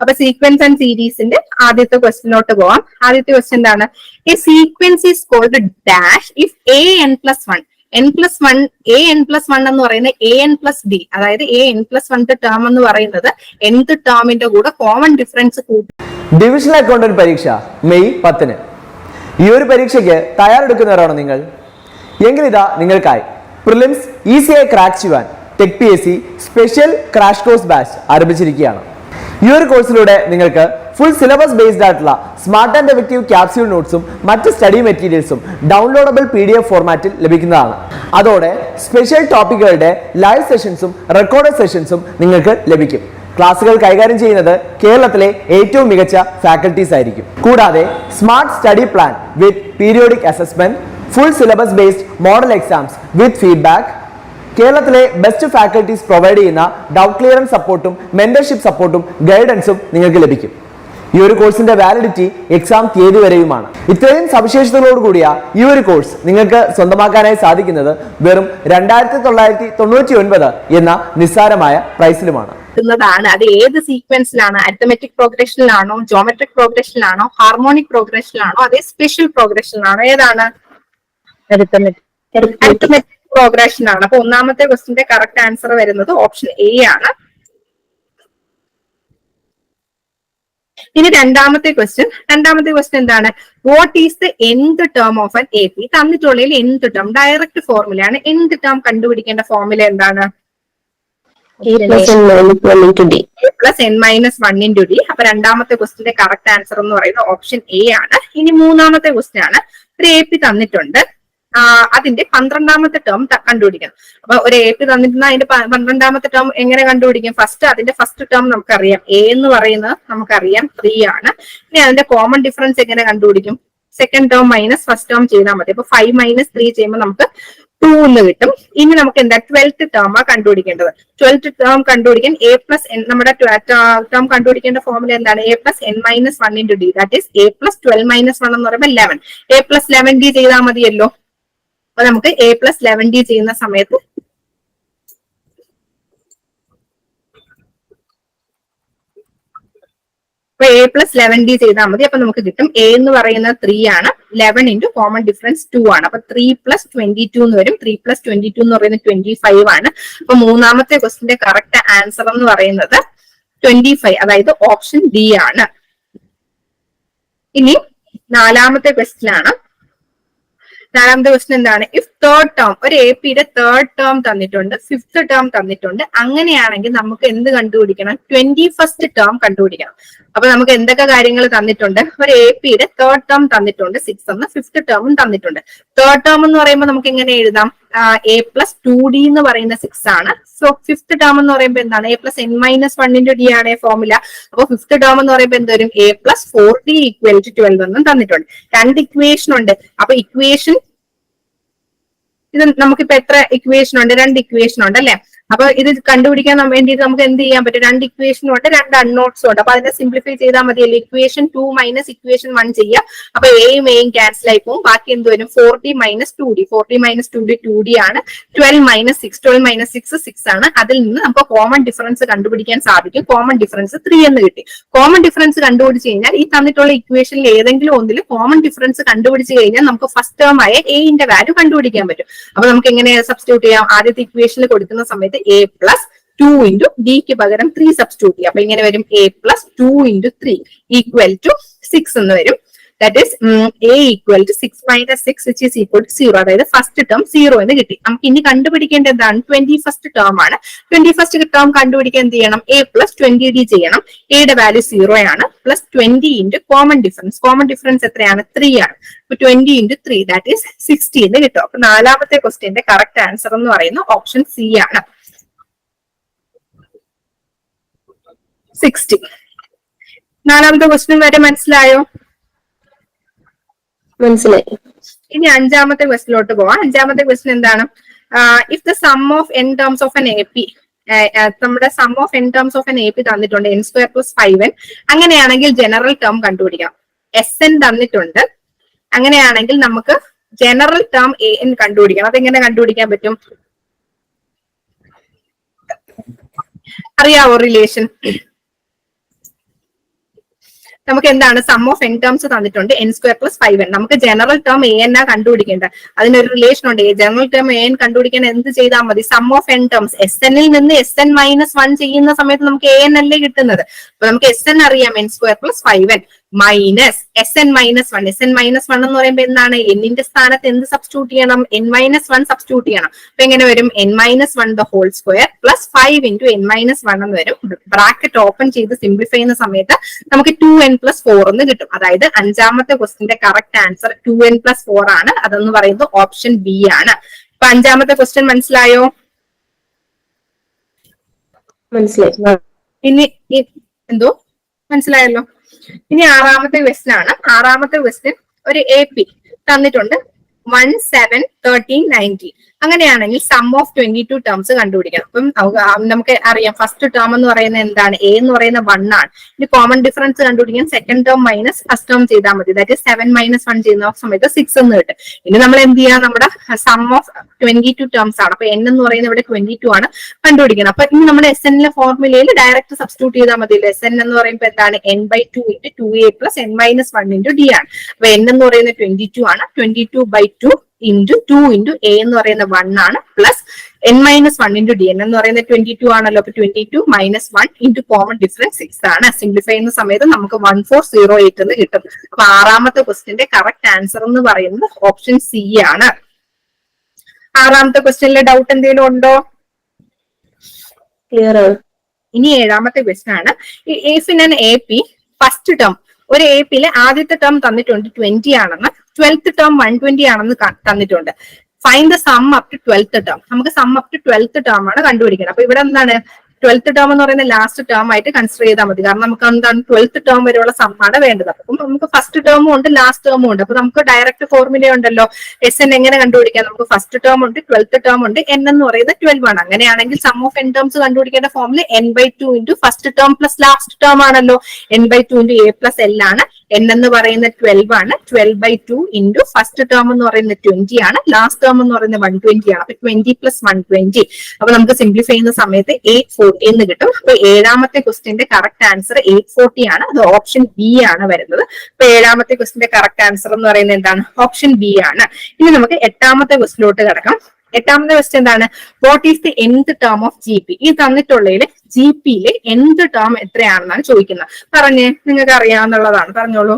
അപ്പൊ sequence and സീരീസിന്റെ ആദ്യത്തെ ക്വസ്റ്റിനോട്ട് പോവാം. ആദ്യത്തെ ക്വസ്റ്റ്യൻ എന്താണ്? ഈ sequence is called dash if a n plus one n plus one a n plus one എന്ന് പറയുന്ന എ എൻ പ്ലസ് ഡി അതായത് a n plus one term എന്ന് പറയുന്നത് nth ടേമിന്റെ കൂടെ കോമൺ ഡിഫറൻസ് കൂട്ടും ഡിവിഷണൽ അക്കൗണ്ടന്റ് പരീക്ഷ മെയ് പത്തിന്. ഈ ഒരു പരീക്ഷയ്ക്ക് തയ്യാറെടുക്കുന്നവരാണോ നിങ്ങൾ? എങ്കിൽ ഇതാ നിങ്ങൾക്കായി പ്രിലിംസ് ഈസിയായി ക്രാക്ക് ചെയ്യുവാൻ tech P S C special crash course batch ആരംഭിച്ചിരിക്കുകയാണ്. ഈ ഒരു കോഴ്സിലൂടെ നിങ്ങൾക്ക് ഫുൾ സിലബസ് ബേസ്ഡ് ആയിട്ടുള്ള സ്മാർട്ട് ആൻഡ് എഫക്റ്റീവ് ക്യാപ്സ്യൂൾ നോട്ട്സും മറ്റ് സ്റ്റഡി മെറ്റീരിയൽസും ഡൗൺലോഡബിൾ പി ഡി എഫ് ഫോർമാറ്റിൽ ലഭിക്കുന്നതാണ്. അതോടെ സ്പെഷ്യൽ ടോപ്പിക്കുകളുടെ ലൈവ് സെഷൻസും റെക്കോർഡഡ് സെഷൻസും നിങ്ങൾക്ക് ലഭിക്കും. ക്ലാസുകൾ കൈകാര്യം ചെയ്യുന്നത് കേരളത്തിലെ ഏറ്റവും മികച്ച ഫാക്കൽറ്റീസ് ആയിരിക്കും. കൂടാതെ smart study plan with periodic assessment full syllabus based model exams with feedback കേരളത്തിലെ ബെസ്റ്റ് ഫാക്കൽറ്റീസ് പ്രൊവൈഡ് ചെയ്യുന്ന ഡൗട്ട് ക്ലിയറൻസ് സപ്പോർട്ടും മെന്റർഷിപ്പ് സപ്പോർട്ടും ഗൈഡൻസും നിങ്ങൾക്ക് ലഭിക്കും. ഈ ഒരു കോഴ്സിന്റെ വാലിഡിറ്റി എക്സാം തീയതി വരെയുമാണ്. ഇത്രയും സവിശേഷതകളോട് കൂടിയ ഈ ഒരു കോഴ്സ് നിങ്ങൾക്ക് സ്വന്തമാക്കാനായി സാധിക്കുന്നത് വെറും രണ്ടായിരത്തി തൊള്ളായിരത്തി തൊണ്ണൂറ്റി ഒൻപത് എന്ന നിസ്സാരമായ പ്രൈസിലുമാണ് ാണ്. അത് ഏത് സീക്വൻസിലാണ് അരിത്തമെറ്റിക് പ്രോഗ്രഷനിലാണോ ജോമെട്രിക് പ്രോഗ്രഷനിലാണോ ഹാർമോണിക് പ്രോഗ്രഷനിലാണോ അതേ സ്പെഷ്യൽ പ്രോഗ്രഷനിലാണോ ഏതാണ്? അരിത്തമെറ്റിക് പ്രോഗ്രഷൻ ആണ്. അപ്പൊ ഒന്നാമത്തെ ക്വസ്റ്റിന്റെ കറക്റ്റ് ആൻസർ വരുന്നത് ഓപ്ഷൻ എ ആണ്. ഇനി രണ്ടാമത്തെ ക്വസ്റ്റ്യൻ രണ്ടാമത്തെ ക്വസ്റ്റ്യൻ എന്താണ്? What is the nth term of N A P തന്നിട്ടുള്ളതിൽ nth term direct ഫോർമുലയാണ് എന്ത് ടേം കണ്ടുപിടിക്കേണ്ട ഫോർമുല എന്താണ്? A plus n minus 1 into d. Plus N minus one into D അപ്പൊ രണ്ടാമത്തെ ക്വസ്റ്റിന്റെ കറക്റ്റ് ആൻസർ എന്ന് പറയുന്നത് option A ആണ്. ഇനി മൂന്നാമത്തെ ക്വസ്റ്റ്യൻ ആണ്. ഒരു എ പി തന്നിട്ടുണ്ട്. അതിന്റെ പന്ത്രണ്ടാമത്തെ ടേം കണ്ടുപിടിക്കണം. അപ്പൊ ഒരു എ പി തന്നിരുന്ന അതിന്റെ പന്ത്രണ്ടാമത്തെ ടേം എങ്ങനെ കണ്ടുപിടിക്കും? ഫസ്റ്റ് അതിന്റെ ഫസ്റ്റ് ടേം നമുക്കറിയാം. എ എന്ന് പറയുന്നത് നമുക്കറിയാം. ത്രീ ആണ്. ഇനി അതിന്റെ കോമൺ ഡിഫറൻസ് എങ്ങനെ കണ്ടുപിടിക്കും? Second term minus first term ചെയ്താൽ മതി. അപ്പൊ ഫൈവ് മൈനസ് ത്രീ ചെയ്യുമ്പോൾ നമുക്ക് ടു എന്ന് കിട്ടും. ഇനി നമുക്ക് എന്താ? ട്വൽത്ത് ടേം ആ കണ്ടുപിടിക്കേണ്ടത്. ട്വൽത്ത് ടേം കണ്ടുപിടിക്കാൻ എ പ്ലസ് എൻ നമ്മുടെ ടേം കണ്ടുപിടിക്കേണ്ട ഫോർമുല എന്താണ്? A plus n minus one into d that is a plus twelve minus one എന്ന് പറയുമ്പോൾ eleven a plus eleven d ചെയ്താൽ മതിയല്ലോ. അപ്പൊ നമുക്ക് എ പ്ലസ് ലെവൻ ഡി ചെയ്യുന്ന സമയത്ത് അപ്പൊ എ പ്ലസ് ലെവൻ ഡി ചെയ്താൽ മതി. അപ്പൊ നമുക്ക് കിട്ടും എ എന്ന് പറയുന്ന ത്രീ ആണ്. Eleven into common difference two ആണ്. അപ്പൊ ത്രീ പ്ലസ് ട്വന്റി ടു എന്ന് വരും. ത്രീ പ്ലസ് ട്വന്റി ടു എന്ന് പറയുന്നത് ട്വന്റി ഫൈവ് ആണ്. അപ്പൊ മൂന്നാമത്തെ ക്വസ്റ്റിന്റെ കറക്റ്റ് ആൻസർ എന്ന് പറയുന്നത് ട്വന്റി ഫൈവ് അതായത് ഓപ്ഷൻ ഡി ആണ്. ഇനി നാലാമത്തെ ക്വസ്റ്റ്യൻ ആണ്. നാലാമത്തെ ക്വസ്റ്റൻ എന്താണ്? ഇഫ് തേർഡ് ടേം ഒരു എ പിയുടെ തേർഡ് ടേം തന്നിട്ടുണ്ട് ഫിഫ്ത്ത് ടേം തന്നിട്ടുണ്ട്. അങ്ങനെയാണെങ്കിൽ നമുക്ക് എന്ത് കണ്ടുപിടിക്കണം? ട്വന്റി ഫസ്റ്റ് ടേം കണ്ടുപിടിക്കണം. അപ്പൊ നമുക്ക് എന്തൊക്കെ കാര്യങ്ങൾ തന്നിട്ടുണ്ട്? ഒരു എ പിയുടെ തേർഡ് ടേം തന്നിട്ടുണ്ട് സിക്സ് എന്ന് ഫിഫ്ത്ത് ടേമും തന്നിട്ടുണ്ട്. തേർഡ് ടേം എന്ന് പറയുമ്പോൾ നമുക്ക് എങ്ങനെ എഴുതാം? എ പ്ലസ് ടു ഡി എന്ന് പറയുന്ന സിക്സ് ആണ്. സോ ഫിഫ്ത്ത് ടേം എന്ന് പറയുമ്പോൾ എന്താണ്? എ പ്ലസ് എൻ മൈനസ് വണ്ണിന്റെ ഡി ആണ് ഫോർമുല അപ്പൊ ഫിഫ്ത്ത് ടേം എന്ന് പറയുമ്പോൾ എന്ത് വരും? A plus four d equal to twelve എന്നും തന്നിട്ടുണ്ട്. രണ്ട് ഇക്വേഷൻ ഉണ്ട്. അപ്പൊ ഇക്വേഷൻ ഇത് നമുക്കിപ്പോ എത്ര ഇക്വേഷൻ ഉണ്ട്? രണ്ട് ഇക്വേഷൻ ഉണ്ട് അല്ലെ? അപ്പൊ ഇത് കണ്ടുപിടിക്കാൻ വേണ്ടി വേണ്ടിയിട്ട് നമുക്ക് എന്ത് ചെയ്യാൻ പറ്റും? രണ്ട് ഇക്വേഷനും ഉണ്ട് രണ്ട് അൺനോട്ട്സും ഉണ്ട്. അപ്പൊ അതിനെ സിംപ്ലിഫൈ ചെയ്താൽ മതിയല്ലോ? Equation two minus equation one ചെയ്യാം. അപ്പൊ എയും എയും ക്യാൻസൽ ആയി പോകും. ബാക്കി എന്ത് വരും? Four d minus two d four d minus two d two d ആണ്. Twelve minus six twelve minus six six ആണ്. അതിൽ നിന്ന് നമുക്ക് കോമൺ ഡിഫറൻസ് കണ്ടുപിടിക്കാൻ സാധിക്കും. കോമൺ ഡിഫറൻസ് ത്രീ എന്ന് കിട്ടി. കോമൺ ഡിഫറൻസ് കണ്ടുപിടിച്ച് കഴിഞ്ഞാൽ ഈ തന്നിട്ടുള്ള ഇക്വേഷനിൽ ഏതെങ്കിലും ഒന്നിൽ കോമൺ ഡിഫറൻസ് കണ്ടുപിടിച്ച് കഴിഞ്ഞാൽ നമുക്ക് ഫസ്റ്റ് ടേം ആയ എന്റെ വാല്യൂ കണ്ടുപിടിക്കാൻ പറ്റും. അപ്പൊ നമുക്ക് എങ്ങനെ സബ്സ്റ്റിറ്റ്യൂട്ട് ചെയ്യാം? ആദ്യത്തെ ഇക്വേഷനിൽ കൊടുക്കുന്ന സമയത്ത് എ പ്ലസ് ടു ഇന്റു ഡിക്ക് പകരം ത്രീ സബ്സ്റ്റിറ്റ്യൂട്ട് ചെയ്യാം. അപ്പൊ ഇങ്ങനെ വരും a plus two into three equal to six എന്ന് വരും. That is a equal to six minus six which is equal to zero അതായത് ഫസ്റ്റ് ടേം സീറോ എന്ന് കിട്ടി. നമുക്ക് ഇനി കണ്ടുപിടിക്കേണ്ട എന്താണ്? ട്വന്റി ഫസ്റ്റ് ടേം ആണ്. ട്വന്റി ഫസ്റ്റ് ടേം കണ്ടുപിടിക്കാൻ എന്ത് ചെയ്യണം? എ പ്ലസ് ട്വന്റി ഡി ചെയ്യണം. എയുടെ വാല്യൂ സീറോ ആണ്. Plus twenty into common difference common difference എത്രയാണ്? ത്രീ ആണ്. അപ്പൊ twenty into three that is സിക്സ്റ്റീന്ന് കിട്ടും. അപ്പൊ നാലാമത്തെ ക്വസ്റ്റ്യന്റെ കറക്റ്റ് ആൻസർ എന്ന് പറയുന്നത് ഓപ്ഷൻ സി ആണ്. സിക്സ്റ്റി നാലാമത്തെ ക്വസ്റ്റ്യൻ വരെ മനസ്സിലായോ? മനസ്സിലായി. ഇനി അഞ്ചാമത്തെ ക്വസ്റ്റിലോട്ട് പോവാം. അഞ്ചാമത്തെ ക്വസ്റ്റ്യൻ എന്താണ്? If the sum of n terms of an A P നമ്മുടെ sum of n terms of an A P തന്നിട്ടുണ്ട്. N square plus five n അങ്ങനെയാണെങ്കിൽ ജനറൽ ടേം കണ്ടുപിടിക്കാം. എസ് എൻ തന്നിട്ടുണ്ട്. അങ്ങനെയാണെങ്കിൽ നമുക്ക് ജനറൽ ടേം എ എൻ കണ്ടുപിടിക്കണം. അതെങ്ങനെ കണ്ടുപിടിക്കാൻ പറ്റും? അറിയാവോ റിലേഷൻ നമുക്ക് എന്താണ് സം ഓഫ് എൻ ടേംസ് തന്നിട്ടുണ്ട് n square plus five n നമുക്ക് ജനറൽ ടേം എ എൻ ആ കണ്ടുപിടിക്കേണ്ടത്. അതിനൊരു റിലേഷൻ ഉണ്ട്. ജനറൽ ടേം എ എൻ കണ്ടുപിടിക്കാൻ എന്ത് ചെയ്താൽ മതി? Sum of n terms S എന്നിൽ നിന്ന് എസ് എൻ മൈനസ് വൺ ചെയ്യുന്ന സമയത്ത് നമുക്ക് എ എൻ അല്ലേ കിട്ടുന്നത്? അപ്പൊ നമുക്ക് എസ് എൻ അറിയാം n square plus five n minus S n minus one. S n minus one എന്ന് പറയുമ്പോൾ എന്താണ്? എന്നിന്റെ സ്ഥാനത്ത് എന്ത് സബ്സ്റ്റിറ്റ്യൂട്ട് ചെയ്യണം? എൻ മൈനസ് വൺ സബ്സ്റ്റിറ്റ്യൂട്ട് ചെയ്യണം. അപ്പൊ എങ്ങനെ വരും? N minus one the whole square plus five into n minus one എന്ന് വരും. ബ്രാക്കറ്റ് ഓപ്പൺ ചെയ്ത് സിംപ്ലിഫൈ ചെയ്യുന്ന സമയത്ത് നമുക്ക് ടു എൻ പ്ലസ് ഫോർ എന്ന് കിട്ടും. അതായത് അഞ്ചാമത്തെ ക്വസ്റ്റിന്റെ correct answer two n plus four ആണ്. അതെന്ന് പറയുന്നത് ഓപ്ഷൻ ബി ആണ്. അപ്പൊ അഞ്ചാമത്തെ ക്വസ്റ്റ്യൻ മനസ്സിലായോ? മനസ്സിലായി. ഇനി എന്തോ? മനസ്സിലായല്ലോ. ഇനി ആറാമത്തെ ക്വസ്റ്റ്യൻ ആണ്. ആറാമത്തെ ക്വസ്റ്റ്യൻ ഒരു എ പി തന്നിട്ടുണ്ട്. വൺ സെവൻ തേർട്ടീൻ നയന്റീൻ അങ്ങനെയാണെങ്കിൽ sum of twenty two terms കണ്ടുപിടിക്കണം. അപ്പം നമുക്ക് അറിയാം. ഫസ്റ്റ് ടേം എന്ന് പറയുന്നത് എന്താണ്? എ എന്ന് പറയുന്ന വൺ ആണ്. ഇനി കോമൺ ഡിഫറൻസ് കണ്ടുപിടിക്കാൻ second term minus first term ചെയ്താൽ മതി. അതായത് സെവൻ മൈനസ് വൺ ചെയ്യുന്ന സമയത്ത് സിക്സ് എന്ന് കിട്ടും. ഇനി നമ്മൾ എന്ത് ചെയ്യാം? നമ്മുടെ sum of twenty two terms ആണ്. അപ്പൊ എൻ എന്ന് പറയുന്നത് ഇവിടെ ട്വന്റി ടു ആണ് കണ്ടുപിടിക്കണം. അപ്പൊ ഇനി നമ്മുടെ എസ് എന്നിലെ ഫോർമുലയിൽ ഡയറക്റ്റ് സബ്സ്റ്റിറ്റ്യൂട്ട് ചെയ്താൽ മതി എസ് എൻ എന്ന് പറയുമ്പോൾ എന്താണ്? N by two into two a plus n minus one into d ആണ്. അപ്പൊ എൻ എന്ന് പറയുന്നത് ട്വന്റി ടു ആണ്. Twenty two by two into two into a എന്ന് പറയുന്ന വൺ ആണ് plus n minus one into d n എന്ന് പറയുന്നത് ട്വന്റി ടു ആണല്ലോ അപ്പൊ twenty two minus one into common difference six ആണ്. സിംപ്ലിഫൈ ചെയ്യുന്ന സമയത്ത് നമുക്ക് വൺ ഫോർ സീറോ എയ്റ്റ് എന്ന് കിട്ടും. അപ്പൊ ആറാമത്തെ ക്വസ്റ്റിന്റെ കറക്റ്റ് ആൻസർ എന്ന് പറയുന്നത് ഓപ്ഷൻ സി ആണ്. ആറാമത്തെ ക്വസ്റ്റ്യനിലെ ഡൗട്ട് എന്തെങ്കിലും ഉണ്ടോ? ക്ലിയർ ഇനി ഏഴാമത്തെ ക്വസ്റ്റ്യൻ ആണ്. If in A P first term ഒരു എ പിയിൽ ആദ്യത്തെ ടേം തന്നിട്ടുണ്ട് ട്വന്റി ആണെന്ന് ട്വൽത്ത് ടേം വൺ ട്വന്റി ആണെന്ന് തന്നിട്ടുണ്ട്. Find the sum up to twelfth term നമുക്ക് sum up to twelfth term ആണ് കണ്ടുപിടിക്കണം അപ്പൊ ഇവിടെ എന്താണ്? ട്വൽത്ത് ടേം എന്ന് പറയുന്ന ലാസ്റ്റ് ടേം ആയിട്ട് കൺസിഡർ ചെയ്താൽ മതി. കാരണം നമുക്ക് എന്താണ് ട്വൽത്ത് ടേം വരെയുള്ള സമ്മാണ് വേണ്ടത്. അപ്പം നമുക്ക് ഫസ്റ്റ് ടേമും ഉണ്ട് ലാസ്റ്റ് ടേമും ഉണ്ട്. അപ്പൊ നമുക്ക് ഡയറക്റ്റ് ഫോർമുല ഉണ്ടല്ലോ. എസ് എൻ എങ്ങനെ കണ്ടുപിടിക്കാം? നമുക്ക് ഫസ്റ്റ് ടേം ഉണ്ട് ട്വൽത്ത് ടേം ഉണ്ട് എൻ എന്ന് പറയുന്നത് ട്വൽവ് ആണ്. അങ്ങനെയാണെങ്കിൽ സം ഓഫ് എൻ ടേംസ് കണ്ടുപിടിക്കേണ്ട ഫോമിൽ n by two into first term plus last term ആണല്ലോ. N by two into a plus l ആണ്. എൻ എന്ന് പറയുന്ന ട്വൽവ് ആണ്. Twelve by two into first term എന്ന് പറയുന്നത് ട്വന്റി ആണ്. ലാസ്റ്റ് ടേം എന്ന് പറയുന്നത് വൺ ട്വന്റി ആണ്. അപ്പൊ ട്വന്റി പ്ലസ് വൺ ട്വന്റി അപ്പൊ നമുക്ക് സിംപ്ലിഫൈ ചെയ്യുന്ന സമയത്ത് എയ്റ്റ് ഫോർട്ടി എന്ന് കിട്ടും. അപ്പൊ ഏഴാമത്തെ ക്വസ്റ്റിന്റെ കറക്റ്റ് ആൻസർ എയ്റ്റ് ഫോർട്ടി ആണ്. അത് ഓപ്ഷൻ ബി ആണ് വരുന്നത്. അപ്പൊ ഏഴാമത്തെ ക്വസ്റ്റിന്റെ കറക്റ്റ് ആൻസർ എന്ന് പറയുന്നത് എന്താണ്? ഓപ്ഷൻ ബി ആണ്. ഇനി നമുക്ക് എട്ടാമത്തെ ക്വസ്റ്റിലോട്ട് കിടക്കാം. എട്ടാമത്തെ ക്വസ്റ്റ് എന്താണ്? What is the nth term of G P ഈ തന്നിട്ടുള്ളതിൽ ജി പിയിലെ എന്ത് ടേം എത്രയാണെന്നാണ് ചോദിക്കുന്നത്. പറഞ്ഞേ നിങ്ങൾക്ക് അറിയാന്നുള്ളതാണ് പറഞ്ഞോളൂ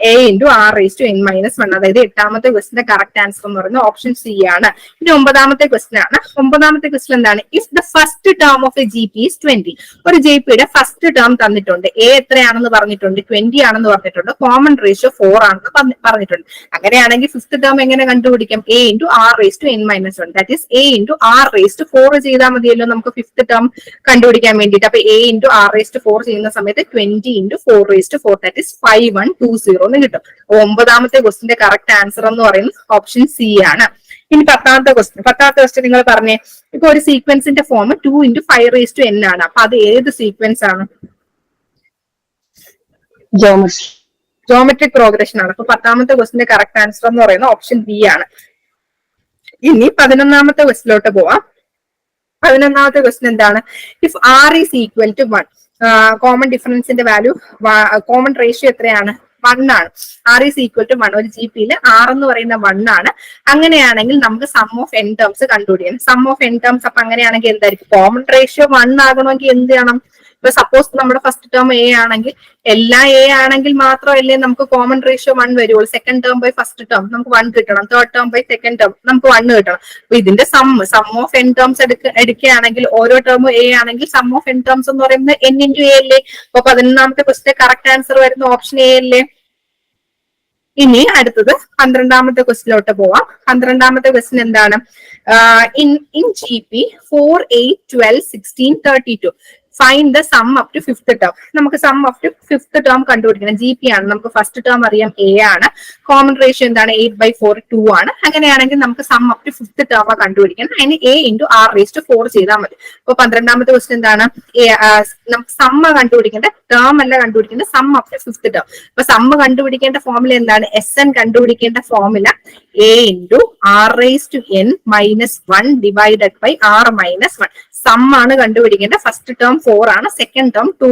a into r raise to n minus one അതായത് എട്ടാമത്തെ ക്വസ്റ്റിന്റെ കറക്റ്റ് ആൻസർ എന്ന് പറയുന്നത് ഓപ്ഷൻ സി ആണ്. ഇനി ഒമ്പതാമത്തെ ക്വസ്റ്റൻ ആണ്. ഒമ്പതാമത്തെ ക്വസ്റ്റൻ എന്താണ്? If the first term of a G P is twenty ഒരു ജി പിയുടെ ഫസ്റ്റ് ടേം തന്നിട്ടുണ്ട്. എ എത്രയാണെന്ന് പറഞ്ഞിട്ടുണ്ട്? ട്വന്റി ആണെന്ന് പറഞ്ഞിട്ടുണ്ട്. കോമൺ റേഷ്യോ ഫോർ ആണെന്ന് പറഞ്ഞിട്ടുണ്ട്. അങ്ങനെയാണെങ്കിൽ ഫിഫ്ത് ടേം എങ്ങനെ കണ്ടുപിടിക്കാം? A into r raise to n minus one that is a into r raise to four ചെയ്താൽ മതിയല്ലോ നമുക്ക് ഫിഫ്ത് ടേം കണ്ടുപിടിക്കാൻ വേണ്ടിയിട്ട്. അപ്പൊ a into r raise to four ചെയ്യുന്ന സമയത്ത് twenty into four raise to four that is five one two zero എന്ന് കിട്ടും. അപ്പൊ ഒമ്പതാമത്തെ ക്വസ്റ്റിന്റെ കറക്റ്റ് ആൻസർ എന്ന് പറയുന്നത് ഓപ്ഷൻ സി ആണ്. ഇനി പത്താമത്തെ ക്വസ്റ്റ്യൻ പത്താമത്തെ ക്വസ്റ്റ്യൻ നിങ്ങൾ പറഞ്ഞേ ഇപ്പൊ ഒരു സീക്വൻസിന്റെ form two into five raise to n ആണ്. അപ്പൊ അത് ഏത് സീക്വൻസ് ആണ്? ജോമട്രി ജോമെട്രിക് പ്രോഗ്രഷൻ ആണ്. അപ്പൊ പത്താമത്തെ ക്വസ്റ്റിന്റെ കറക്റ്റ് ആൻസർ എന്ന് പറയുന്നത് ഓപ്ഷൻ ബി ആണ്. ഇനി പതിനൊന്നാമത്തെ ക്വസ്റ്റിലോട്ട് പോവാം. പതിനൊന്നാമത്തെ ക്വസ്റ്റ്യൻ എന്താണ്? If r is equal to one common ഡിഫറൻസിന്റെ value common ratio എത്രയാണ്? വൺ ആണ്. R is equal to one ഒരു ജി പിയിൽ ആർ എന്ന് പറയുന്ന വൺ ആണ്. അങ്ങനെയാണെങ്കിൽ നമുക്ക് സം ഓഫ് എൻ ടേംസ് കണ്ടുപിടിക്കണം സം ഓഫ് എൻ ടേംസ് അപ്പൊ അങ്ങനെയാണെങ്കിൽ എന്തായിരിക്കും? കോമൺ റേഷ്യോ വൺ ആകണമെങ്കിൽ എന്ത് ചെയ്യണം? ഇപ്പൊ സപ്പോസ് നമ്മുടെ ഫസ്റ്റ് ടേം എ ആണെങ്കിൽ എല്ലാ എ ആണെങ്കിൽ മാത്രമല്ലേ നമുക്ക് കോമൺ റേഷ്യോ വൺ വരുള്ളൂ. Second term by first term നമുക്ക് വൺ കിട്ടണം. Third term by second term നമുക്ക് വൺ കിട്ടണം. അപ്പൊ ഇതിന്റെ sum sum of n terms എടുക്ക എടുക്കുകയാണെങ്കിൽ ഓരോ ടേമും എ ആണെങ്കിൽ സം ഓഫ് എൻ ടേംസ് എന്ന് പറയുന്നത് എൻ ഇന്റു എ അല്ലേ? അപ്പൊ പതിനൊന്നാമത്തെ ക്വസ്റ്റിന്റെ കറക്റ്റ് ആൻസർ വരുന്ന ഓപ്ഷൻ എ അല്ലേ? ഇനി അടുത്തത് പന്ത്രണ്ടാമത്തെ ക്വസ്റ്റിലോട്ട് പോവാം. പന്ത്രണ്ടാമത്തെ ക്വസ്റ്റ്യൻ എന്താണ്? In in G P four eight twelve sixteen thirty two find the sum up to fifth term നമുക്ക് sum up to fifth term കണ്ടുപിടിക്കണം. ജി പി ആണ്. നമുക്ക് ഫസ്റ്റ് ടേം അറിയാം എ ആണ്. കോമൺ റേഷ്യോ എന്താണ്? എയ്റ്റ് ബൈ ഫോർ ടു ആണ്. അങ്ങനെയാണെങ്കിൽ നമുക്ക് sum up to fifth term കണ്ടുപിടിക്കണം. അതിന് a into r raise to four ചെയ്താൽ മതി. അപ്പൊ പന്ത്രണ്ടാമത്തെ ക്വസ്റ്റ്യൻ എന്താണ്? നമുക്ക് സമ്മ കണ്ടുപിടിക്കേണ്ട. ടേം അല്ല കണ്ടുപിടിക്കേണ്ട. Sum up to fifth term അപ്പൊ സമ്മ കണ്ടുപിടിക്കേണ്ട ഫോമുല എന്താണ്? S N കണ്ടുപിടിക്കേണ്ട formula a into r raise to n minus one divided by r minus one sum ആണ് കണ്ടുപിടിക്കേണ്ട. ഫസ്റ്റ് ടേം ഫോർ ആണ്. Second term to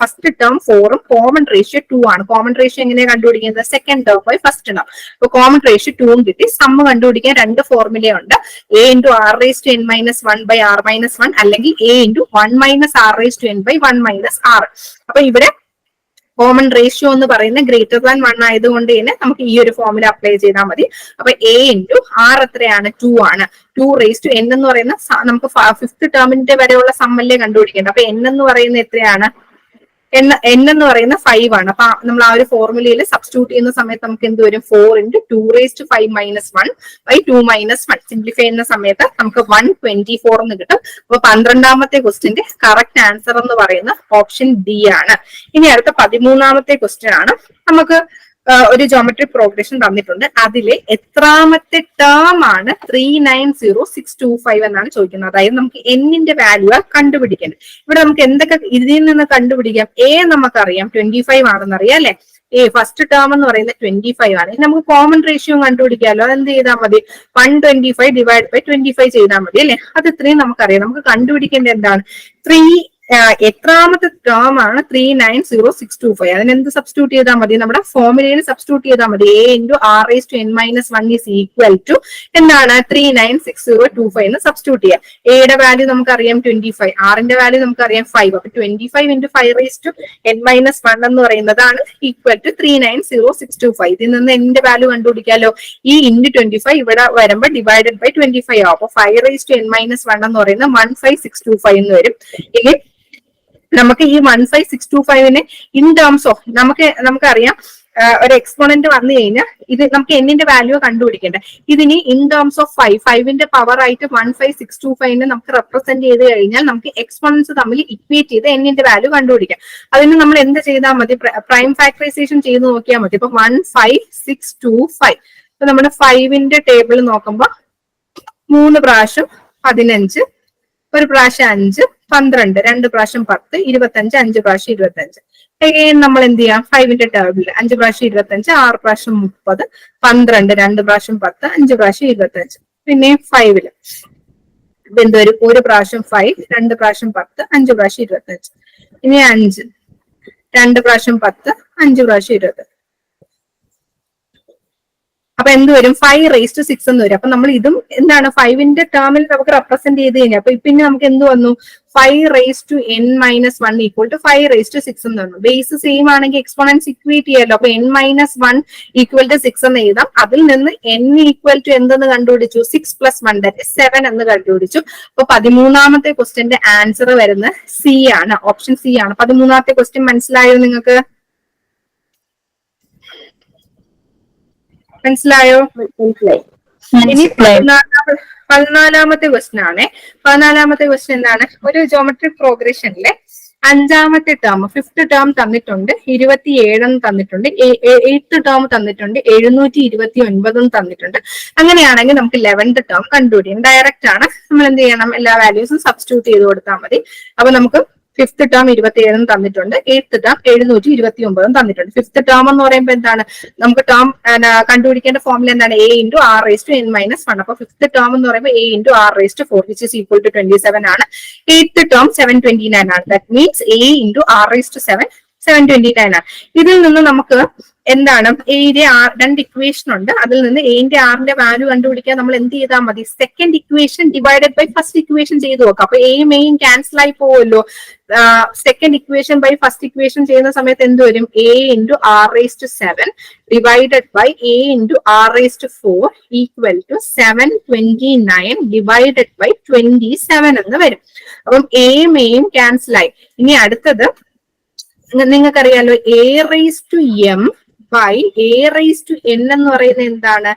first term ഫോറും common ratio two ആണ്. Common ratio എങ്ങനെയാണ് കണ്ടുപിടിക്കുന്നത്? Second term by first term അപ്പൊ common ratio ടൂവും കിട്ടി. സമ്മ കണ്ടുപിടിക്കാൻ രണ്ട് ഫോർമുല ഉണ്ട്. A into r raise to n minus one by r minus one അല്ലെങ്കിൽ a into one minus r raise to n by one minus r അപ്പൊ ഇവിടെ കോമൺ റേഷ്യോ എന്ന് പറയുന്ന ഗ്രേറ്റർ ദാൻ വൺ ആയതുകൊണ്ട് തന്നെ നമുക്ക് ഈ ഒരു ഫോമിൽ അപ്ലൈ ചെയ്താൽ മതി. അപ്പൊ എ ഇന്റു ആർ എത്രയാണ്? ടു ആണ്. ടു റേസ് ടു എൻ എന്ന് പറയുന്ന നമുക്ക് ഫിഫ്ത് ടേമിന്റെ വരെയുള്ള സമ്മല്ലേ കണ്ടുപിടിക്കേണ്ടത്? അപ്പൊ എൻ എന്ന് പറയുന്നത് എത്രയാണ്? എൻ എൻ എന്ന് പറയുന്ന ഫൈവ് ആണ്. അപ്പൊ നമ്മൾ ആ ഒരു ഫോർമുലയിൽ സബ്സ്റ്റിറ്റ്യൂട്ട് ചെയ്യുന്ന സമയത്ത് നമുക്ക് എന്ത് വരും? Four into two raise to five minus one by two minus one simplify ചെയ്യുന്ന സമയത്ത് നമുക്ക് വൺ ട്വന്റി ഫോർ എന്ന് കിട്ടും. അപ്പൊ പന്ത്രണ്ടാമത്തെ ക്വസ്റ്റിന്റെ കറക്റ്റ് ആൻസർ എന്ന് പറയുന്ന ഓപ്ഷൻ ഡി ആണ്. ഇനി അടുത്ത പതിമൂന്നാമത്തെ ക്വസ്റ്റ്യൻ ആണ്. നമുക്ക് ഒരു ജോമെട്രി പ്രോഗ്രഷൻ തന്നിട്ടുണ്ട്. അതിലെ എത്രാമത്തെ ടേം ആണ് three nine zero six two five എന്നാണ് ചോദിക്കുന്നത്. അതായത് നമുക്ക് എന്നിന്റെ വാല്യൂ കണ്ടുപിടിക്കണം ഇവിടെ നമുക്ക് എന്തൊക്കെ ഇതിൽ നിന്ന് കണ്ടുപിടിക്കാം? എ നമുക്കറിയാം ട്വന്റി ഫൈവ് ആണെന്ന് അറിയാം അല്ലെ? എ ഫസ്റ്റ് ടേം എന്ന് പറയുന്നത് ട്വന്റി ഫൈവ് ആണ്. നമുക്ക് കോമൺ റേഷ്യോ കണ്ടുപിടിക്കാമല്ലോ എന്ത് ചെയ്താൽ മതി? One twenty five divide by twenty five ചെയ്താൽ മതി അല്ലെ? അത് ഇത്രയും നമുക്കറിയാം. നമുക്ക് കണ്ടുപിടിക്കേണ്ടത് എന്താണ്? ത്രീ എത്രാമത്തെ ടേം ആണ് three nine zero six two five അതിനെന്ത് സബ്സ്റ്റിറ്റ്യൂട്ട് ചെയ്താൽ മതി? നമ്മുടെ ഫോർമുലയിൽ സബ്സ്റ്റിറ്റ്യൂട്ട് ചെയ്താൽ മതി. A into r raise to n minus one is equal to എന്താണ്? Three nine six zero two five എന്ന് സബ്സ്റ്റിറ്റ്യൂട്ട് ചെയ്യാം. എയുടെ വാല്യൂ നമുക്കറിയാം ട്വന്റി ഫൈവ് ആറിന്റെ വാല്യൂ നമുക്കറിയാം ഫൈവ് അപ്പൊ twenty five into five raise to n minus one എന്ന് പറയുന്നതാണ് equal to three nine zero six two five ഇതിൽ നിന്ന് എന്റെ വാല്യൂ കണ്ടുപിടിക്കാലോ? ഈ ഇന്റു ട്വന്റി ഫൈവ് ഇവിടെ വരുമ്പോൾ ഡിവൈഡഡ് ബൈ ട്വന്റി ഫൈവ് ആവും. അപ്പൊ five raise to n minus one എന്ന് പറയുന്നത് one five six two five എന്ന് വരും. ഇനി നമുക്ക് ഈ വൺ ഫൈവ് സിക്സ് ടു ഫൈവിന് ഇൻ ടേംസ് ഓഫ് നമുക്ക് നമുക്കറിയാം ഒരു എക്സ്പോണന്റ് വന്നു കഴിഞ്ഞാൽ ഇത് നമുക്ക് എന്നിന്റെ വാല്യൂ കണ്ടുപിടിക്കേണ്ടത് ഇതിന് ഇൻ ടേംസ് ഓഫ് ഫൈവ് ഫൈവിന്റെ പവർ ആയിട്ട് വൺ ഫൈവ് സിക്സ് ടു ഫൈവിനെ നമുക്ക് റെപ്രസെന്റ് ചെയ്ത് കഴിഞ്ഞാൽ നമുക്ക് എക്സ്പോണൻസ് തമ്മിൽ ഇക്വേറ്റ് ചെയ്ത് എന്നിന്റെ വാല്യൂ കണ്ടുപിടിക്കാം. അതിന് നമ്മൾ എന്ത് ചെയ്താൽ മതി? പ്രൈം ഫാക്ടറൈസേഷൻ ചെയ്ത് നോക്കിയാൽ മതി. ഇപ്പൊ one five six two five ഇപ്പൊ നമ്മുടെ ഫൈവിന്റെ ടേബിൾ നോക്കുമ്പോൾ മൂന്ന് പ്രാവശ്യം പതിനഞ്ച് ഒരു പ്രാവശ്യം അഞ്ച് പന്ത്രണ്ട് രണ്ട് പ്രാവശ്യം പത്ത് ഇരുപത്തഞ്ച് അഞ്ച് പ്രാവശ്യം ഇരുപത്തഞ്ച്. എഗെയിൻ നമ്മൾ എന്ത് ചെയ്യാം? ഫൈവിന്റെ ടേബിൾ അഞ്ച് പ്രാവശ്യം ഇരുപത്തഞ്ച് ആറ് പ്രാവശ്യം മുപ്പത് പന്ത്രണ്ട് രണ്ട് പ്രാവശ്യം പത്ത് അഞ്ച് പ്രാവശ്യം ഇരുപത്തഞ്ച്. പിന്നെ ഫൈവിൽ എന്ത് വരും? ഒരു പ്രാവശ്യം ഫൈവ് രണ്ട് പ്രാവശ്യം പത്ത് അഞ്ച് പ്രാവശ്യം ഇരുപത്തഞ്ച്. ഇനി അഞ്ച്. രണ്ട് പ്രാവശ്യം പത്ത് അഞ്ച് പ്രാവശ്യം ഇരുപത്തഞ്ച്. അപ്പൊ എന്ത് വരും? ഫൈവ് റേസ് ടു സിക്സ് എന്ന് വരും. അപ്പൊ നമ്മൾ ഇതും എന്താണ്? ഫൈവിന്റെ ടേമിൽ നമുക്ക് റെപ്രസെന്റ് ചെയ്ത് കഴിഞ്ഞാൽ അപ്പൊ പിന്നെ നമുക്ക് എന്ത് വന്നു? Five raise to n minus one equal to five raise to six എന്ന് വന്നു. ബേസ് സെയിം ആണെങ്കിൽ എക്സ്പോണൻസ് ഇക്വേറ്റ് ചെയ്യാലോ? അപ്പൊ n minus one equal to six എന്ന് എഴുതാം. അതിൽ നിന്ന് എൻ ഈക്വൽ ടു എന്തെന്ന് കണ്ടുപിടിച്ചു? Six plus one that seven എന്ന് കണ്ടുപിടിച്ചു. അപ്പൊ പതിമൂന്നാമത്തെ ക്വസ്റ്റ്യന്റെ ആൻസർ വരുന്നത് സി ആണ്. ഓപ്ഷൻ സി ആണ്. പതിമൂന്നാമത്തെ ക്വസ്റ്റ്യൻ മനസ്സിലായോ നിങ്ങൾക്ക്? മനസ്സിലായോ? മനസ്സിലായി. ഇനി പതിനാലാമ- പതിനാലാമത്തെ ക്വസ്റ്റൻ ആണ്. പതിനാലാമത്തെ ക്വസ്റ്റൻ എന്താണ്? ഒരു ജോമെട്രിക് പ്രോഗ്രഷനിലെ അഞ്ചാമത്തെ ടേം ഫിഫ്ത് ടേം തന്നിട്ടുണ്ട് ഇരുപത്തി ഏഴെന്ന് തന്നിട്ടുണ്ട് എയ്ത്ത് ടേം തന്നിട്ടുണ്ട് എഴുന്നൂറ്റി ഇരുപത്തി ഒൻപതും തന്നിട്ടുണ്ട്. അങ്ങനെയാണെങ്കിൽ നമുക്ക് ലെവൻത് ടേം കണ്ടുപിടിക്കും. ഡയറക്റ്റ് ആണ്. നമ്മൾ എന്ത് ചെയ്യണം? എല്ലാ വാല്യൂസും സബ്സ്റ്റിറ്റ്യൂട്ട് ചെയ്ത് കൊടുത്താൽ മതി. അപ്പൊ നമുക്ക് ഫിഫ്ത് ടേം ഇരുപത്തി ഏഴും തന്നിട്ടുണ്ട്. എയ്ത്ത് ടേം എഴുന്നൂറ്റി ഇരുപത്തി ഒമ്പതും തന്നിട്ടുണ്ട്. ഫിഫ്ത്ത് ടേം എന്ന് പറയുമ്പോൾ എന്താണ്? നമുക്ക് ടേം കണ്ടുപിടിക്കേണ്ട ഫോമിൽ എന്താണ്? A into R raise to N minus one അപ്പൊ ഫിഫ്ത്ത് ടേം എന്ന് പറയുമ്പോൾ A into R raise to four which is equal to twenty seven ആണ്. Eighth term seven twenty nine ആണ്. That means A into R raise to seven seven twenty nine ആണ്. ഇതിൽ നിന്ന് നമുക്ക് എന്താണ്? എയുടെ ആർ രണ്ട് ഇക്വേഷൻ ഉണ്ട്. അതിൽ നിന്ന് എന്റെ ആറിന്റെ വാല്യൂ കണ്ടുപിടിക്കാൻ നമ്മൾ എന്ത് ചെയ്താൽ മതി? Second equation divided by first equation ചെയ്ത് നോക്കാം. അപ്പൊ എയും എയും ക്യാൻസൽ ആയി പോവുമല്ലോ second equation by first equation ചെയ്യുന്ന സമയത്ത് എന്ത് വരും? A into R raise to seven divided by A into R raise to four equal to seven twenty nine divided by twenty seven എന്ന് വരും. അപ്പം എയും എയും ക്യാൻസൽ ആയി. ഇനി അടുത്തത് നിങ്ങൾക്കറിയാലോ A raise to M by A raise to N എന്ന് പറയുന്നത് എന്താണ്?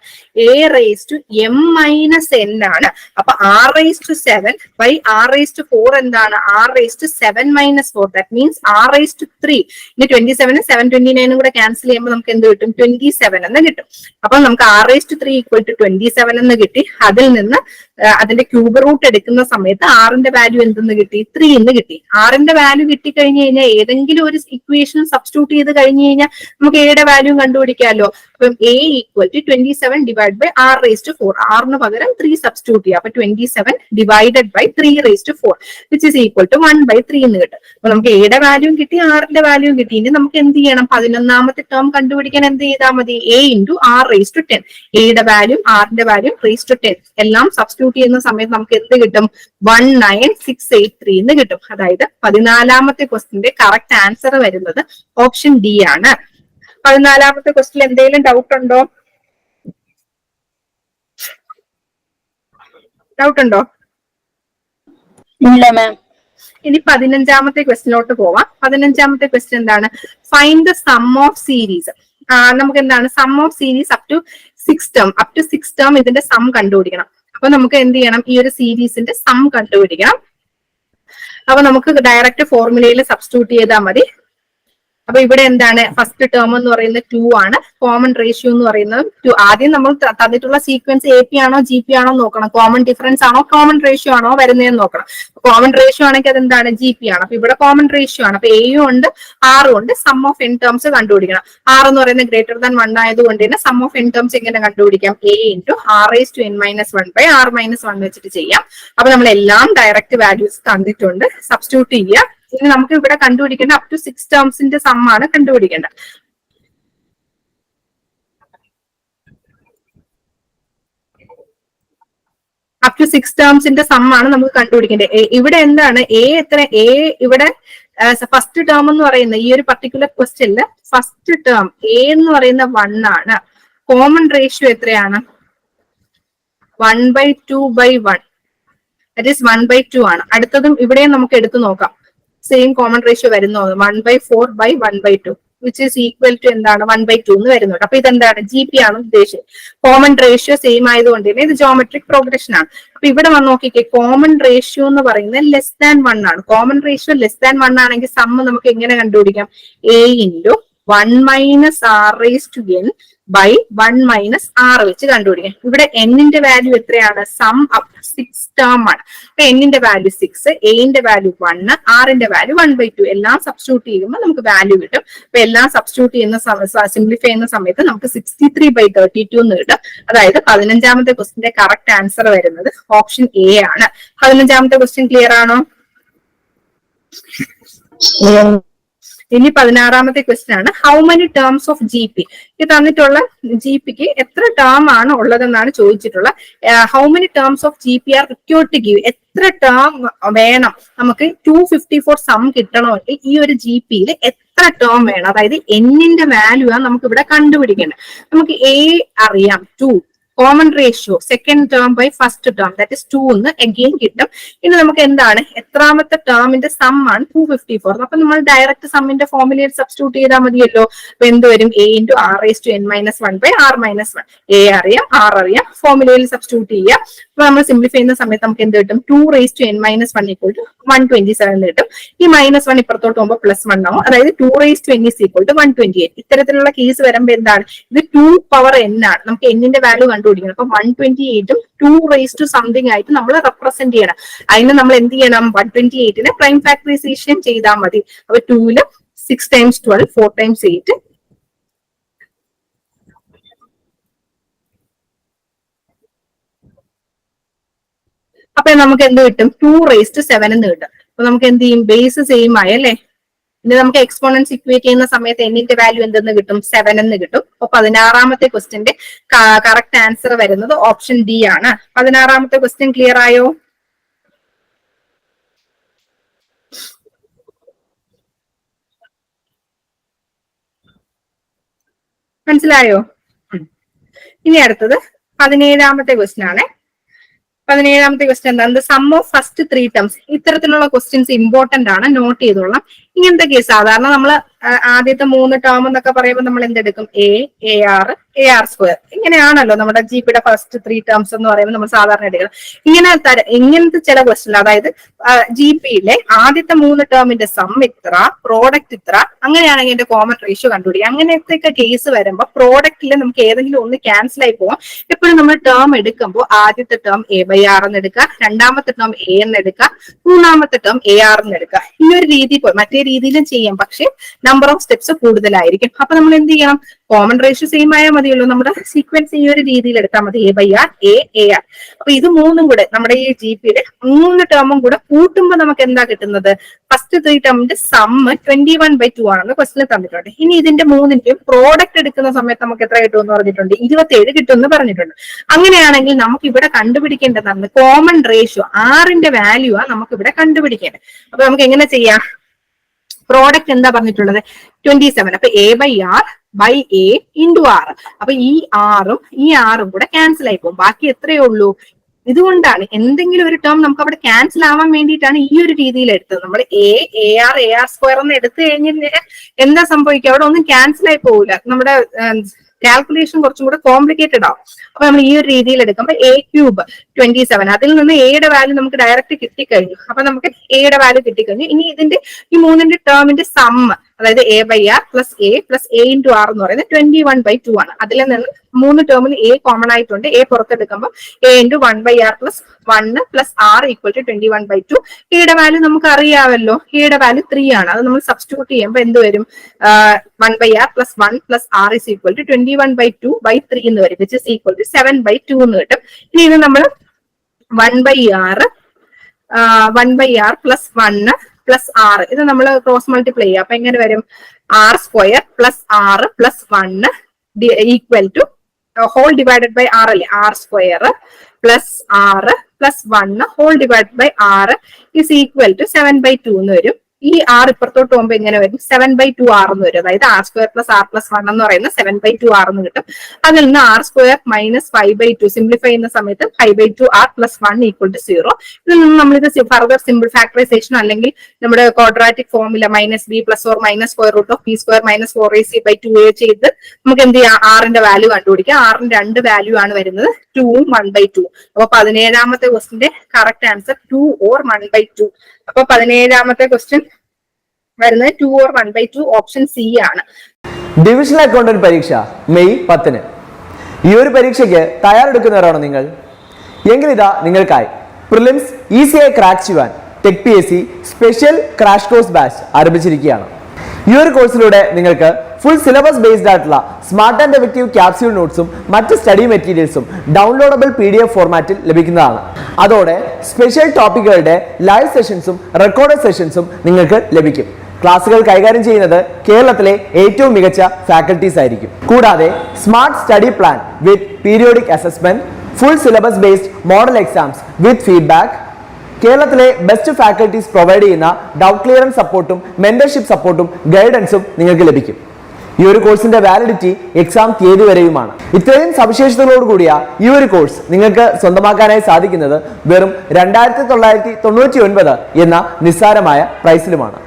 A raise to M minus N ആണ്. അപ്പൊ R raise to seven by R raise to four എന്താണ്? R raise to seven minus four that means R raise to three ഇനി twenty സെവനും seven twenty നയനും കൂടെ ക്യാൻസൽ ചെയ്യുമ്പോൾ നമുക്ക് എന്ത് കിട്ടും? ട്വന്റി സെവൻ എന്ന് കിട്ടും. അപ്പൊ നമുക്ക് R raise to three equal to twenty seven എന്ന് കിട്ടി. അതിൽ നിന്ന് അതിന്റെ ക്യൂബ് റൂട്ട് എടുക്കുന്ന സമയത്ത് ആറിന്റെ വാല്യൂ എന്തെന്ന് കിട്ടി? ത്രീ എന്ന് കിട്ടി. ആറിന്റെ വാല്യൂ കിട്ടി കഴിഞ്ഞു കഴിഞ്ഞാൽ ഏതെങ്കിലും ഒരു ഇക്വേഷൻ സബ്സ്റ്റിറ്റ്യൂട്ട് ചെയ്ത് കഴിഞ്ഞു കഴിഞ്ഞാൽ നമുക്ക് എയുടെ വാല്യൂ കണ്ടുപിടിക്കാമല്ലോ അപ്പം A equal to twenty seven divide by R raise to four ആറിന് പകരം ത്രീ സബ്സ്റ്റിറ്റ്യൂട്ട് ചെയ്യാം. അപ്പൊ twenty seven divided by three raise to four which is equal to one by three എന്ന് കിട്ടും. അപ്പൊ നമുക്ക് എയുടെ വാല്യൂ കിട്ടി ആറിന്റെ വാല്യൂ കിട്ടി. ഇനി നമുക്ക് എന്ത് ചെയ്യണം? പതിനൊന്നാമത്തെ ടേം കണ്ടുപിടിക്കാൻ എന്ത് ചെയ്താൽ മതി? A into R raise to ten എയുടെ വാല്യൂ ആറിന്റെ വാല്യൂ റേസ് ടു ടെൻ എല്ലാം സബ്സ്റ്റിറ്റ്യൂട്ട് ചെയ്യുന്ന സമയത്ത് നമുക്ക് എന്ത് കിട്ടും? One nine six eight three എന്ന് കിട്ടും. അതായത് പതിനാലാമത്തെ ക്വസ്റ്റിന്റെ കറക്റ്റ് ആൻസർ വരുന്നത് ഓപ്ഷൻ ഡി ആണ്. പതിനാലാമത്തെ ക്വസ്റ്റിൽ എന്തെങ്കിലും ഡൗട്ട് ഉണ്ടോ? ഡൗട്ട് ഉണ്ടോ? ഇല്ല മാം ഇനി പതിനഞ്ചാമത്തെ ക്വസ്റ്റിനോട്ട് പോവാം. പതിനഞ്ചാമത്തെ ക്വസ്റ്റ്യൻ എന്താണ്? Find the sum of series നമുക്ക് എന്താണ്? Sum of series up to six term up to six term ഇതിന്റെ സം കണ്ടുപിടിക്കണം. അപ്പൊ നമുക്ക് എന്ത് ചെയ്യണം? ഈ ഒരു സീരീസിന്റെ സം കണ്ടുപിടിക്കണം. അപ്പൊ നമുക്ക് ഡയറക്റ്റ് ഫോർമുലയിൽ സബ്സ്റ്റിറ്റ്യൂട്ട് ചെയ്താൽ മതി. അപ്പൊ ഇവിടെ എന്താണ്? ഫസ്റ്റ് ടേം എന്ന് പറയുന്നത് ടു ആണ്. കോമൺ റേഷ്യോ എന്ന് പറയുന്നത് ടു ആദ്യം നമ്മൾ തന്നിട്ടുള്ള സീക്വൻസ് എ പി ആണോ ജി പി ആണോ നോക്കണം. കോമൺ ഡിഫറൻസ് ആണോ കോമൺ റേഷ്യോ ആണോ വരുന്നതെന്ന് നോക്കണം. കോമൺ റേഷ്യോ ആണെങ്കിൽ അത് എന്താണ്? ജി പി ആണ്. അപ്പൊ ഇവിടെ കോമൺ റേഷ്യോ ആണ്. അപ്പൊ എയും ഉണ്ട് ആറും ഉണ്ട്. സം ഓഫ് എൻ ടേംസ് കണ്ടുപിടിക്കണം. ആർ എന്ന് പറയുന്നത് ഗ്രേറ്റർ ദാൻ വൺ ആയതുകൊണ്ട് തന്നെ സം ഓഫ് എൻ ടേംസ് എങ്ങനെ കണ്ടുപിടിക്കാം? A into R S to N minus one by R minus one വെച്ചിട്ട് ചെയ്യാം. അപ്പൊ നമ്മൾ എല്ലാം ഡയറക്റ്റ് വാല്യൂസ് തന്നിട്ടുണ്ട്. സബ്സ്റ്റിറ്റ്യൂട്ട് ചെയ്യുക ഇനി നമുക്ക് ഇവിടെ കണ്ടുപിടിക്കേണ്ട അപ് ടു സിക്സ് ടേംസിന്റെ ആണ് കണ്ടുപിടിക്കേണ്ടത്. അപ് ടു സിക്സ് ടേംസിന്റെ ആണ് നമുക്ക് കണ്ടുപിടിക്കേണ്ടത്. ഇവിടെ എന്താണ്? എ എത്ര? എ ഇവിടെ ഫസ്റ്റ് ടേം എന്ന് പറയുന്ന ഈ ഒരു പർട്ടിക്കുലർ ക്വസ്റ്റ്യനിൽ ഫസ്റ്റ് ടേം എ എന്ന് പറയുന്ന വൺ ആണ്. കോമൺ റേഷ്യോ എത്രയാണ്? One by two by one that is one by two ആണ്. അടുത്തതും ഇവിടെയും നമുക്ക് എടുത്തു നോക്കാം. സെയിം കോമൺ റേഷ്യോ വരുന്നു. One by four by one by two which is equal to എന്താണ്? വൺ ബൈ ടു എന്ന് വരുന്നുണ്ട് അപ്പൊ ഇതെന്താണ്? ജി പി ആണ് ഉദ്ദേശിച്ചത്. കോമൺ റേഷ്യോ സെയിം ആയതുകൊണ്ട് തന്നെ ഇത് ജോമെട്രിക് പ്രോഗ്രഷൻ ആണ്. അപ്പൊ ഇവിടെ വന്ന് നോക്കിക്കേ കോമൺ റേഷ്യോ എന്ന് പറയുന്നത് ലെസ് ദാൻ വൺ ആണ്. Common ratio less than one ആണെങ്കിൽ സമ്മ നമുക്ക് എങ്ങനെ കണ്ടുപിടിക്കാം? A into one minus R raise to N by one minus R വെച്ച് കണ്ടുപിടിക്കാം. ഇവിടെ എന്നിന്റെ വാല്യൂ എത്രയാണ്? സം അപ് സിക്സ് ടേം ആണ്. അപ്പൊ എന്നിന്റെ വാല്യൂ സിക്സ് എന്റെ വാല്യൂ വൺ ആറിന്റെ വാല്യൂ വൺ ബൈ ടു എല്ലാം സബ്സ്റ്റിറ്റ്യൂട്ട് ചെയ്യുമ്പോൾ നമുക്ക് വാല്യൂ കിട്ടും. അപ്പൊ എല്ലാം സബ്സ്റ്റിറ്റ്യൂട്ട് ചെയ്യുന്ന സിംപ്ലിഫൈ ചെയ്യുന്ന സമയത്ത് നമുക്ക് sixty three by thirty two എന്ന് കിട്ടും. അതായത് പതിനഞ്ചാമത്തെ ക്വസ്റ്റിന്റെ കറക്റ്റ് ആൻസർ വരുന്നത് ഓപ്ഷൻ എ ആണ്. പതിനഞ്ചാമത്തെ ക്വസ്റ്റ്യൻ ക്ലിയർ ആണോ? ഇനി പതിനാറാമത്തെ ക്വസ്റ്റ്യൻ ആണ്. How many terms of G P ഇത് തന്നിട്ടുള്ള ജി പിക്ക് എത്ര ടേം ആണ് ഉള്ളതെന്നാണ് ചോദിച്ചിട്ടുള്ള how many terms of G P are required to give എത്ര ടേം വേണം? നമുക്ക് ടു ഫിഫ്റ്റി ഫോർ സം കിട്ടണമെങ്കിൽ ഈ ഒരു ജി പിയിൽ എത്ര ടേം വേണം? അതായത് എന്നിന്റെ വാല്യൂ ആണ് നമുക്ക് ഇവിടെ കണ്ടുപിടിക്കേണ്ടത്. നമുക്ക് എ അറിയാം. Two common ratio second term by first term that is two എന്ന് അഗെയിൻ കിട്ടും. ഇനി നമുക്ക് എന്താണ്? എത്രാമത്തെ ടേമിന്റെ സം ആണ് ടു ഫിഫ്റ്റി ഫോർ അപ്പൊ നമ്മൾ ഡയറക്റ്റ് സമ്മിന്റെ ഫോമിലെ സബ്സ്റ്റിറ്റ്യൂട്ട് ചെയ്താൽ മതിയല്ലോ. അപ്പൊ എന്ത് വരും? A into R S to N minus one by R minus one A അറിയാം ആർ അറിയാം ഫോർമുലയിൽ സബ്സ്റ്റിറ്റ്യൂട്ട് ചെയ്യാം. അപ്പൊ നമ്മൾ സിംപ്ലിഫൈ ചെയ്യുന്ന സമയത്ത് നമുക്ക് എന്ത് കിട്ടും? Two raise to N minus one equal to one twenty seven കിട്ടും. ഈ മൈനസ് വൺ ഇപ്പുറത്തോട്ട് പോകുമ്പോൾ പ്ലസ് വൺ ആവും. അതായത് two raise to N is equal to one twenty eight ഇത്തരത്തിലുള്ള കേസ് വരുമ്പോൾ എന്താണ്? ഇത് ടു പവർ എൻ ആണ്. നമുക്ക് എന്നിന്റെ വാല്യൂ കണ്ടുപിടിക്കണം അപ്പൊ വൺ ട്വന്റി എയ്റ്റും ടു റേസ് ടു സംതിങ് ആയിട്ട് നമ്മൾ റെപ്രസെന്റ് ചെയ്യണം. അതിന് നമ്മൾ എന്ത് ചെയ്യണം? വൺ ട്വന്റി എയ്റ്റിന് പ്രൈം ഫാക്ടറൈസേഷൻ ചെയ്താൽ മതി. അപ്പൊ tool six times twelve four times eight അപ്പൊ നമുക്ക് എന്ത് കിട്ടും? ടു റേസ് ടു സെവൻ എന്ന് കിട്ടും. അപ്പൊ നമുക്ക് എന്ത് ചെയ്യും? ബേസ് സെയിം ആയല്ലേ ഇനി നമുക്ക് എക്സ്പോണൻസ് ഇക്വേറ്റ് ചെയ്യുന്ന സമയത്ത് എന്നിന്റെ വാല്യൂ എന്തെന്ന് കിട്ടും? സെവൻ എന്ന് കിട്ടും. അപ്പൊ പതിനാറാമത്തെ ക്വസ്റ്റിന്റെ കറക്റ്റ് ആൻസർ വരുന്നത് ഓപ്ഷൻ ഡി ആണ്. പതിനാറാമത്തെ ക്വസ്റ്റ്യൻ ക്ലിയർ ആയോ? മനസ്സിലായോ? ഇനി അടുത്തത് പതിനേഴാമത്തെ ക്വസ്റ്റ്യൻ ആണ്. പതിനേഴാമത്തെ ക്വസ്റ്റ്യൻ എന്താണ് sum of first three terms ഇത്തരത്തിലുള്ള ക്വസ്റ്റ്യൻസ് ഇമ്പോർട്ടന്റ് ആണ്. നോട്ട് ചെയ്തോളാം. ഇങ്ങനത്തെ കേസ് സാധാരണ നമ്മൾ ആദ്യത്തെ മൂന്ന് ടേം എന്നൊക്കെ പറയുമ്പോൾ നമ്മൾ എന്തെടുക്കും? A A R A R square ഇങ്ങനെയാണല്ലോ നമ്മുടെ ജി പിയുടെ ഫസ്റ്റ് ത്രീ ടേംസ് എന്ന് പറയുമ്പോൾ നമ്മൾ സാധാരണ എടുക്കണം ഇങ്ങനെ തര ഇങ്ങനത്തെ ചില ക്വസ്റ്റൻ അതായത് ജി പിയിലെ ആദ്യത്തെ മൂന്ന് ടേമിന്റെ സം ഇത്ര പ്രോഡക്റ്റ് ഇത്ര അങ്ങനെയാണെങ്കിൽ എന്റെ കോമൺ റേഷ്യോ കണ്ടുപിടിക്കുക. അങ്ങനത്തെ കേസ് വരുമ്പോൾ പ്രോഡക്റ്റിൽ നമുക്ക് ഏതെങ്കിലും ഒന്ന് ക്യാൻസൽ ആയി പോവാം. എപ്പോഴും നമ്മൾ ടേം എടുക്കുമ്പോൾ ആദ്യത്തെ ടേം എ ബൈ ആർ എന്ന് എടുക്കുക രണ്ടാമത്തെ ടേം എ എന്ന് എടുക്കുക മൂന്നാമത്തെ ടേം എ ആർ എന്ന് എടുക്കുക. ഈ ഒരു രീതി മറ്റേ രീതിയിലും ചെയ്യാം. പക്ഷെ നമ്പർ ഓഫ് സ്റ്റെപ്സ് കൂടുതലായിരിക്കും. അപ്പൊ നമ്മൾ എന്ത് ചെയ്യണം? കോമൺ റേഷ്യോ സെയിം ആയാൽ മതിയല്ലോ. നമ്മുടെ സീക്വൻസ് ഈ ഒരു രീതിയിൽ എടുത്താൽ മതി. A by R A A R അപ്പൊ ഇത് മൂന്നും കൂടെ നമ്മുടെ ഈ ജി പിയുടെ മൂന്ന് ടേമും കൂടെ കൂട്ടുമ്പോൾ നമുക്ക് എന്താ കിട്ടുന്നത്? First three ടേമിന്റെ sum twenty one by two ആണെന്ന് ക്വസ്റ്റിൽ തന്നിട്ടുണ്ട്. ഇനി ഇതിന്റെ മൂന്നിന്റെയും പ്രോഡക്റ്റ് എടുക്കുന്ന സമയത്ത് നമുക്ക് എത്ര കിട്ടുമെന്ന് പറഞ്ഞിട്ടുണ്ട്? ഇരുപത്തേഴ് കിട്ടുമെന്ന് പറഞ്ഞിട്ടുണ്ട്. അങ്ങനെയാണെങ്കിൽ നമുക്ക് ഇവിടെ കണ്ടുപിടിക്കേണ്ടതാണ് കോമൺ റേഷ്യോ ആറിന്റെ വാല്യൂ ആ നമുക്ക് ഇവിടെ കണ്ടുപിടിക്കേണ്ടത്. അപ്പൊ നമുക്ക് എങ്ങനെ ചെയ്യാം? പ്രോഡക്റ്റ് എന്താ പറഞ്ഞിട്ടുള്ളത്? ട്വന്റി സെവൻ അപ്പൊ A by R by A into R അപ്പൊ ഈ ആറും ഈ ആറും കൂടെ ക്യാൻസൽ ആയി പോകും. ബാക്കി എത്രയേ ഉള്ളൂ? ഇതുകൊണ്ടാണ് എന്തെങ്കിലും ഒരു ടേം നമുക്ക് അവിടെ ക്യാൻസൽ ആവാൻ വേണ്ടിയിട്ടാണ് ഈ ഒരു രീതിയിൽ എടുത്തത്. നമ്മൾ A A R A R square എന്ന് എടുത്തു കഴിഞ്ഞാൽ എന്താ സംഭവിക്കുക? അവിടെ ഒന്നും ക്യാൻസൽ ആയി പോകില്ല നമ്മുടെ കാൽക്കുലേഷൻ കുറച്ചും കൂടെ കോംപ്ലിക്കേറ്റഡ് ആവും. അപ്പൊ നമ്മൾ ഈ ഒരു രീതിയിൽ എടുക്കുമ്പോൾ എ ക്യൂബ് ട്വന്റി സെവൻ അതിൽ നിന്ന് എയുടെ വാല്യൂ നമുക്ക് ഡയറക്റ്റ് കിട്ടിക്കഴിഞ്ഞു. അപ്പൊ നമുക്ക് എയുടെ വാല്യൂ കിട്ടിക്കഴിഞ്ഞു. ഇനി ഇതിന്റെ ഈ മൂന്നിന്റെ ടേമിന്റെ സമ്മ് അതായത് A by R plus A plus A into R എന്ന് പറയുന്നത് ട്വന്റി വൺ ബൈ ടു ആണ്. അതിൽ നിന്ന് മൂന്ന് ടേമിൽ എ കോമൺ ആയിട്ടുണ്ട്. A പുറത്തെടുക്കുമ്പോൾ A into one by R plus one plus R equal to twenty one by two എയുടെ value നമുക്ക് അറിയാമല്ലോ എയുടെ വാല്യൂ ത്രീ ആണ്. അത് നമ്മൾ സബ്സ്റ്റിറ്റ്യൂട്ട് ചെയ്യുമ്പോൾ എന്ത് വരും? One by R plus one plus R is equal to twenty one by two by three എന്ന് വരും. Which is equal to seven by two എന്ന് കിട്ടും. ഇനി ഇത് നമ്മൾ one by R one by R plus one plus R ഇത് നമ്മൾ cross multiply ചെയ്യുക. അപ്പൊ എങ്ങനെ വരും? R square plus R plus one equal to whole divided by R അല്ലേ? R square plus R plus one whole divided by R is equal to seven by two എന്ന് വരും. ഈ ആർ ഇപ്പുറത്തോട്ട് പോകുമ്പോൾ എങ്ങനെ വരും? സെവൻ ബൈ ടു ആർ എന്ന് വരും. അതായത് R square plus R plus one എന്ന് പറയുന്ന സെവൻ ബൈ ടു ആർ എന്ന് കിട്ടും. അതിൽ നിന്ന് R square minus five by two simplify ചെയ്യുന്ന സമയത്ത് five by two R plus one equal to zero ഇതിൽ നിന്ന് നമ്മളിത് ഫർദർ സിമ്പിൾ ഫാക്ടറൈസേഷൻ അല്ലെങ്കിൽ നമ്മുടെ quadratic ഫോമില minus B plus four minus square root of B square minus four A C by two A ചെയ്ത് നമുക്ക് എന്ത് ചെയ്യാം? ആറിന്റെ വാല്യൂ കണ്ടുപിടിക്കാം. ആറിന്റെ രണ്ട് വാല്യൂ ആണ് വരുന്നത്. ടൂവും വൺ ബൈ ടു അപ്പൊ പതിനേഴാമത്തെ ക്വസ്റ്റിന്റെ correct answer two or one by two അപ്പൊ പതിനേഴാമത്തെ ക്വസ്റ്റ്യൻ വരുന്നത് two or one by two option C ആണ്. ഡിവിഷണൽ അക്കൗണ്ടന്റ് പരീക്ഷ മെയ് പത്തിന്. ഈ ഒരു പരീക്ഷയ്ക്ക് തയ്യാറെടുക്കുന്നവരാണോ നിങ്ങൾ? എങ്കിൽ ഇതാ നിങ്ങൾക്കായി. പ്രിലിംസ് ഈസിയായി ക്രാക്ക് ചെയ്യുവാൻ tech P S C special crash course batch ആരംഭിച്ചിരിക്കുകയാണ്. ഈ ഒരു കോഴ്സിലൂടെ നിങ്ങൾക്ക് ഫുൾ സിലബസ് ബേസ്ഡ് ആയിട്ടുള്ള സ്മാർട്ട് ആൻഡ് എഫക്റ്റീവ് ക്യാപ്സ്യൂൾ നോട്ട്സും മറ്റ് സ്റ്റഡി മെറ്റീരിയൽസും ഡൗൺലോഡബിൾ പി ഡി എഫ് ഫോർമാറ്റിൽ ലഭിക്കുന്നതാണ്. അതോടെ സ്പെഷ്യൽ ടോപ്പിക്കുകളുടെ ലൈവ് സെഷൻസും റെക്കോർഡ് സെഷൻസും നിങ്ങൾക്ക് ലഭിക്കും. ക്ലാസുകൾ കൈകാര്യം ചെയ്യുന്നത് കേരളത്തിലെ ഏറ്റവും മികച്ച ഫാക്കൽറ്റീസ് ആയിരിക്കും. കൂടാതെ smart study plan with periodic assessment full syllabus based model exams with feedback കേരളത്തിലെ ബെസ്റ്റ് ഫാക്കൽറ്റീസ് പ്രൊവൈഡ് ചെയ്യുന്ന ഡൗട്ട് ക്ലിയറൻസ് സപ്പോർട്ടും മെന്റർഷിപ്പ് സപ്പോർട്ടും ഗൈഡൻസും നിങ്ങൾക്ക് ലഭിക്കും. ഈ ഒരു കോഴ്സിന്റെ വാലിഡിറ്റി എക്സാം തീയതി വരെയുമാണ്. ഇത്രയും സവിശേഷതകളോട് കൂടിയ ഈ ഒരു കോഴ്സ് നിങ്ങൾക്ക് സ്വന്തമാക്കാനായി സാധിക്കുന്നത് വെറും രണ്ടായിരത്തി തൊള്ളായിരത്തി തൊണ്ണൂറ്റി ഒൻപത് എന്ന നിസ്സാരമായ പ്രൈസിലുമാണ്